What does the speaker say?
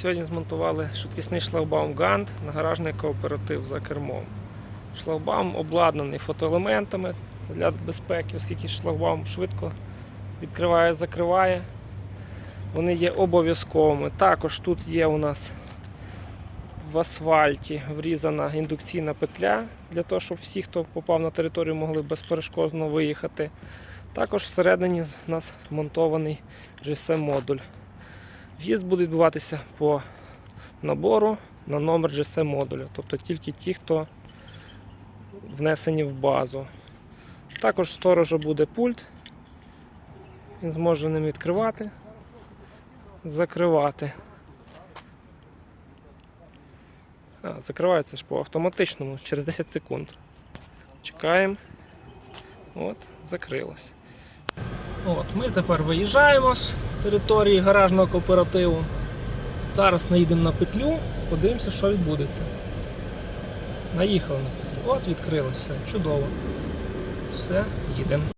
Сьогодні змонтували швидкісний шлагбаум Гант на гаражний кооператив за кермом. Шлагбаум обладнаний фотоелементами для безпеки, оскільки шлагбаум швидко відкриває, закриває. Вони є обов'язковими. Також тут є у нас в асфальті врізана індукційна петля для того, щоб всі, хто попав на територію, могли безперешкодно виїхати. Також всередині у нас вмонтований GSM-модуль. В'їзд буде відбуватися по набору на номер GSM-модуля, тобто тільки ті, хто внесені в базу. Також сторожа буде пульт. Він зможе ним відкривати, закривати. А, закривається ж по автоматичному через 10 секунд. Чекаємо. От, закрилось. От, ми тепер виїжджаємо території гаражного кооперативу. Зараз наїдемо на петлю, подивимося, що відбудеться. Наїхали на петлю. От відкрилось все, чудово. Все, їдемо.